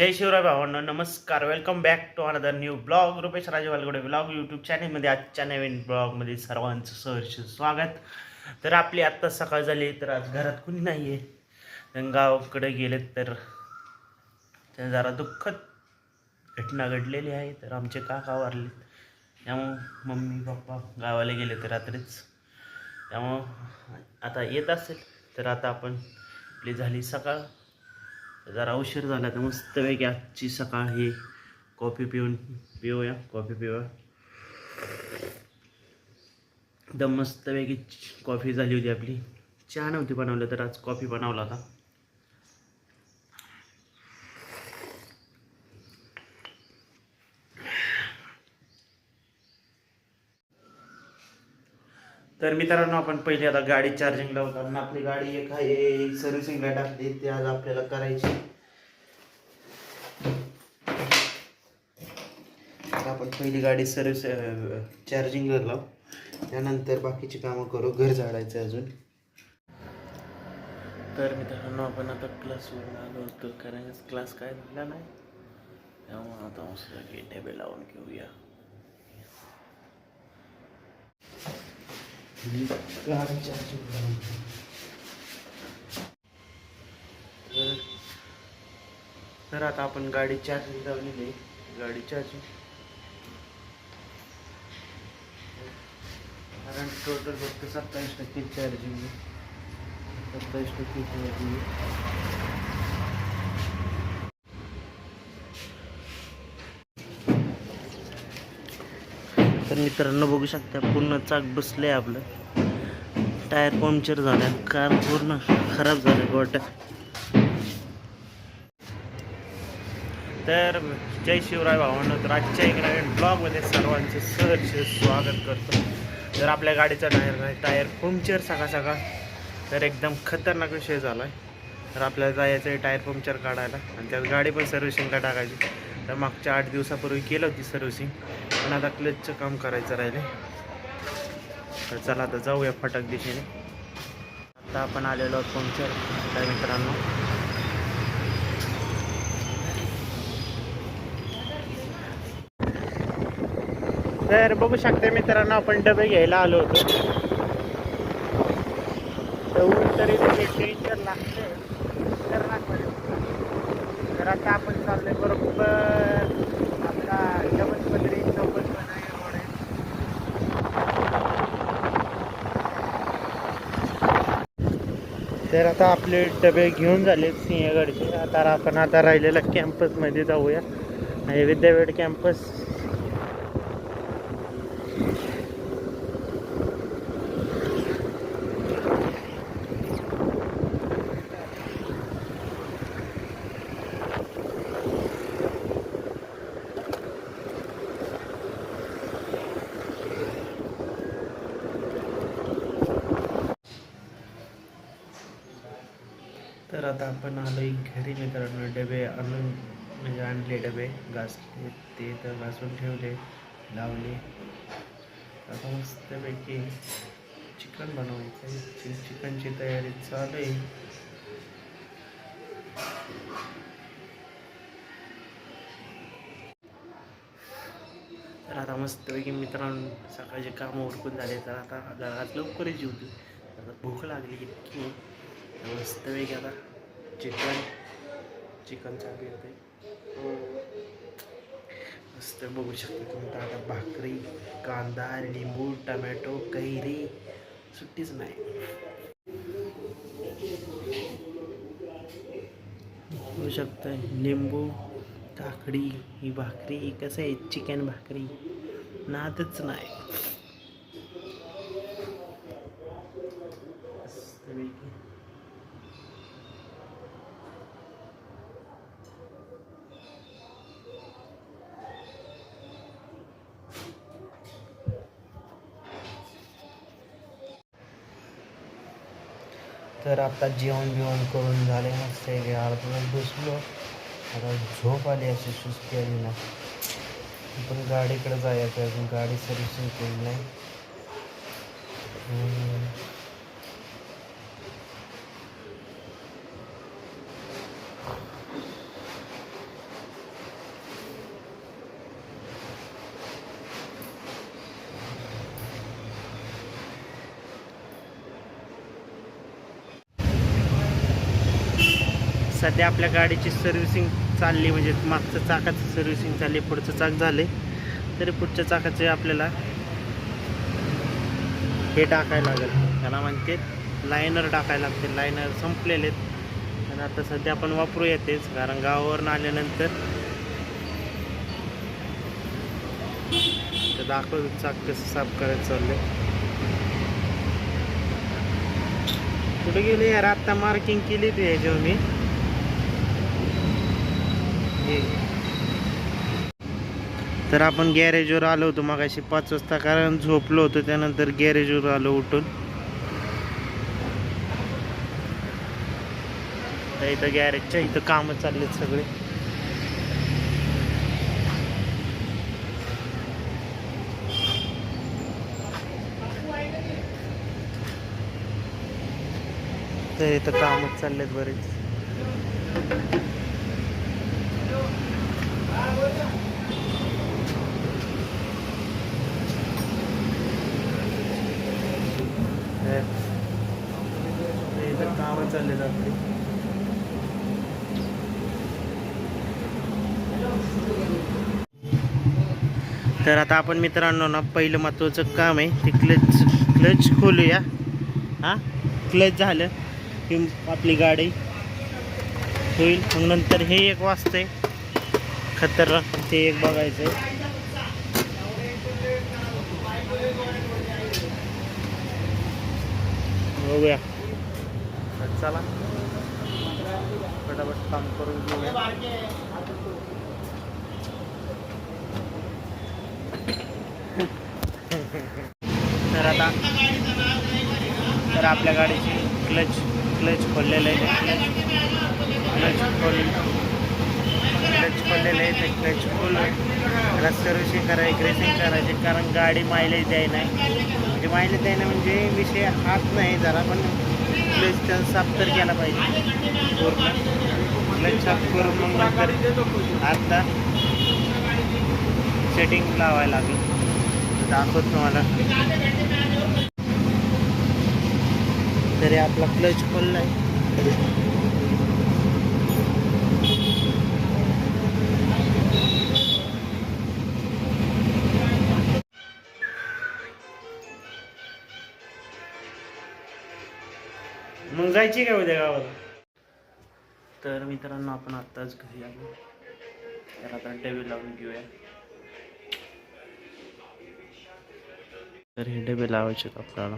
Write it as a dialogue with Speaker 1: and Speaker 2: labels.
Speaker 1: जय शिवराय भावांनो नमस्कार. Welcome back to another new blog Rupesh Rajwalgade blog YouTube चॅनेलमध्ये आजच्या नवीन ब्लॉगमध्ये सर्वांचं सहर्ष स्वागत. तर आपली आत्ता सकाळ झाली तर आज घरात कुणी नाही आहे गावाकडे गेलेत तर जरा दुःखद घटना घडलेली आहे तर आमचे काका वारले त्यामुळं मम्मी पप्पा गावाला गेले तर रात्रीच. त्यामुळं आता येत असेल तर आता आपण आपली झाली सकाळ. जरा उशीर झाला तर मस्तपैकी आजची सकाळ ही कॉफी पिऊन पिऊया कॉफी पिऊया. एकदम मस्तपैकी कॉफी झाली होती आपली. चहा नव्हती बनवलं तर आज कॉफी बनवला होता. तर मित्रांनो आपण पहिले आता गाडी चार्जिंग लावू कारण आपली गाडी एक आहे सर्व्हिसिंगला टाकली. ती आज आपल्याला करायची आपण पहिली गाडी सर्व्हिस चार्जिंग लावू. त्यानंतर बाकीची कामं करू. घर झाडायचं अजून. तर मित्रांनो आपण आता क्लासवर आलो होतो. कारण क्लास काय झाला नाही? त्यामुळे आता मस्त डबे लावून घेऊया गाडी चार्जिंग तर तर आता आपण गाडी चार्जिंग लावलेली आहे. गाडी चार्जिंग कारण टोटल फक्त सत्तावीस टक्के चार्जिंग सत्तावीस टक्के चार्जिंग मित्रांनो बघू शकता पूर्ण चाक बसले आपलं. टायर पंक्चर झालं कार पूर्ण खराब झालं गोट्या. तर जय शिवराय भावांनो तर आजच्या एक नवीन ब्लॉगमध्ये सर्वांचे सहर्ष स्वागत करतो. जर आपल्या गाडीचा टायर नाही टायर पंक्चर सकाळ सकाळ तर एकदम खतरनाक विषय झाला आहे तर आपल्याला जायचं आहे टायर पंक्चर काढायला आणि त्यात गाडी पण सर्व्हिसिंगला टाकायची. तर मागच्या आठ दिवसापूर्वी केलं होती सर्व्हिसिंग पण आता क्लचचं काम करायचं राहिले तर चला आता जाऊया फटक दिशेने. आता आपण आलेलो आहोत पंक्चर काय मित्रांनो? तर बघू शकते मित्रांनो आपण डबे घ्यायला आलो होतो. तर ऊन तरी टेन्शन लागते तर आता आपण चाललोय बरोबर आपला डबल पदरी चौकट रोड आहे तर आता आपले डबे घेऊन झाले सिंहगडचे. आता आपण आता राहिलेल्या कॅम्पसमध्ये जाऊया. आणि विद्यापीठ कॅम्पस आता आपण आलो घरी मित्रांनो डबे आणून म्हणजे आणले डबे घासले ते तर घासून ठेवले लावले. आता मस्तपैकी चिकन बनवायचं आहे. चि चिकनची तयारी चालू आहे. तर आता मस्तपैकी मित्रांनो सकाळचे कामं उरकून झाले. तर आता घरात लवकरच जेवतो आता भूक लागली इतकी. मस्तपैकी आता चिकन चिकन चालू येते मस्त बघू शकता तुम्ही आता भाकरी कांदा लिंबू टमॅटो कैरी सुट्टीच नाही. बघू शकता लिंबू काकडी ही भाकरी कसं आहे? चिकन भाकरी. नादच नाही मस्तपैकी तर आता जेवण बिवण करून झाले मस्त आहे अर्धा बसलो. आता झोप आली अशी सुस्ती आली ना. पण गाडीकडे जायचं अजून गाडी सर्व्हिसिंग केली नाही. सध्या आपल्या गाडीची सर्व्हिसिंग चालली म्हणजे मागचं चाकाचं सर्व्हिसिंग चालली पुढचं चाक झाले तरी पुढच्या चाकाचे आपल्याला हे टाकायला लागेल. त्याला म्हणते लायनर टाकायला लागते. लायनर संपलेले आहेत आणि आता सध्या आपण वापरू येतेच कारण गावावरून आल्यानंतर दाखव चाक कसं साफ करायचं चाललंय. कुठे गेले यार? आत्ता मार्किंग केली ती जेव्हा मी. तर आपण गॅरेजवर आलो होतो मग अशी पाच वाजता कारण झोपलो होतो त्यानंतर गॅरेजवर आलो उठून. तर इथं गॅरेजच्या इथं कामं चाललेत सगळे. तर इथं कामच चाललेत बरेच. तर कामं आपली तर आता आपण मित्रांनो ना पहिलं महत्त्वाचं काम आहे ते क्लच क्लच खोलूया. हां? क्लच झालं की आपली गाडी होईल. मग नंतर हे एक वाजतंय. खतरनाक ते एक बघायचं. बघूया. चला. पटापट काम करून घेऊया. तर आता तर आपल्या गाडीची क्लच क्लच खोललेलं आहे. क्लच खोल क्लच खोललेलं आहे ते क्लच फुल त्याला सर्व्हिसिंग करायची ग्रेसिंग करायची कारण गाडी मायलेज द्याय नाही. म्हणजे मायलेज द्यायला म्हणजे विषय हात नाही जरा पण क्लच त्याला साफ तर केला पाहिजे. पूर्ण. क्लच साफ करून मग नंतर आता सेटिंग लावायला लागेल. दाखवत तुम्हाला. तरी आपला क्लच खोललाय आहे. जायची काय उद्या गावाला. तर मित्रांनो आपण आत्ताच घरी आलो. तर आता डबे लावून घेऊया. तर हे डबे लावायचे आपल्याला.